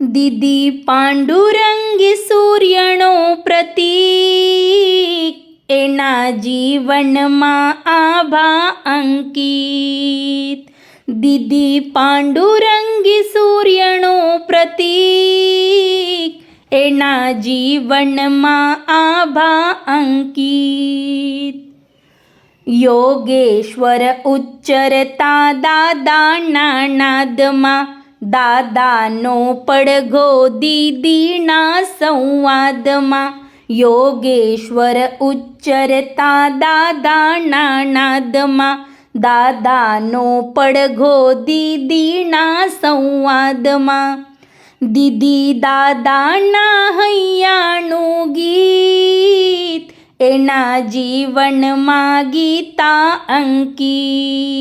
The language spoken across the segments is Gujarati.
દીદી પાંડુરંગી સૂર્યનો પ્રતીક એના જીવનમાં આભા અંકિત દીદી પાંડુરંગી સૂર્યનો પ્રતીક એના જીવનમાં આભા અંકિત યોગેશ્વર ઉચ્ચરતા દાદાના નાદમાં દાદાનો પડઘો દીદીના સંવાદમાં, યોગેશ્વર ઉચ્ચરતા દાદાના નાદમાં, દાદાનો પડઘો દીદીના સંવાદમાં, દીદી દાદાના હૈયાનું ગીત, એના જીવનમાં ગીતા અંકિત.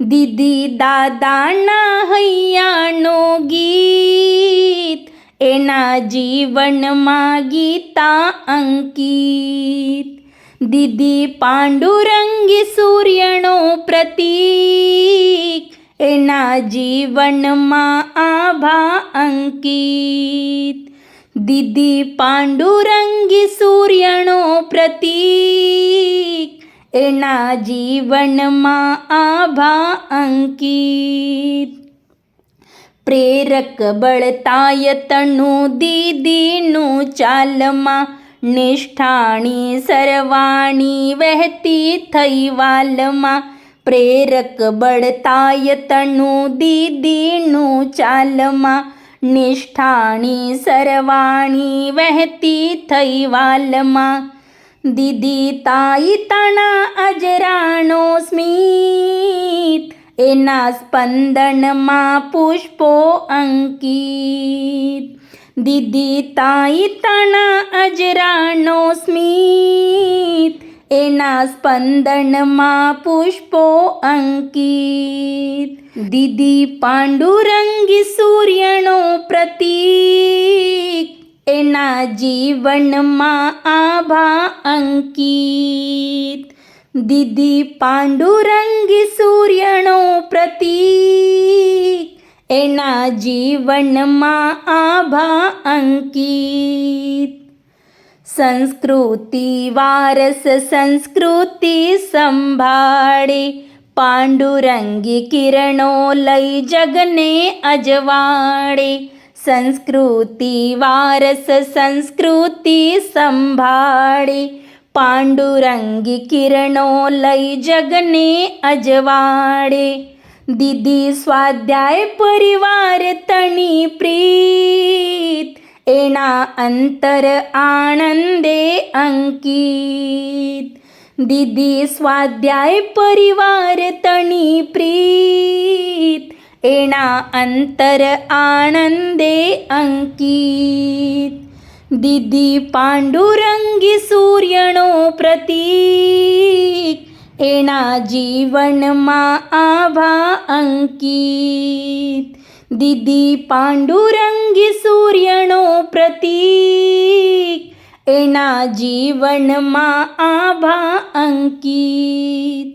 દીદી દાદાના હૈયાનો ગીત, એના જીવનમાં ગીતા અંકિત. દીદી પાંડુરંગી સૂર્યનો પ્રતીક, એના જીવનમાં આભા અંકિત. દીદી પાંડુરંગી સૂર્યનો પ્રતીક એના જીવનમાં આભા અંકિત. પ્રેરક બળતાયતનું દીદીનું ચાલમાં નિષ્ઠાણી સરવાણી વહેતી થઈ વાલમાં. પ્રેરક બળતાયતનું દીદીનું ચાલમાં નિષ્ઠાણી સરવાણી વહેતી થઈ વાલમાં. દીદી તાઈ તણા અજરાણો સ્મિત એના સ્પંદનમાં પુષ્પો અંકિત દીદી તાઈ તણા અજરાણો સ્મિત એના સ્પંદનમાં પુષ્પો અંકિત દીદી પાંડુરંગી સૂર્યનો પ્રતીક એના જીવનમાં આભા અંકિત દીદી પાંડુરંગી સૂર્યનો પ્રતીક એના જીવનમાં આભા અંકિત સંસ્કૃતિ વારસ સંસ્કૃતિ સંભાળે પાંડુરંગી કિરણો લઈ જગને અજવાળે સંસ્કૃતિ વારસ સંસ્કૃતિ સંભાળે પાંડુરંગી કિરણો લઈ જગને અજવાળે દીદી સ્વાધ્યાય પરિવાર તણી પ્રીત એના અંતર આનંદે અંકિત દીદી સ્વાધ્યાય પરિવાર તણી અંતર આનંદે અંકિત. દીદી પાંડુરંગી સૂર્યનો પ્રતીક. એના જીવનમાં આભા અંકિત. દીદી પાંડુરંગી સૂર્યનો પ્રતીક. એના જીવનમાં આભા અંકિત.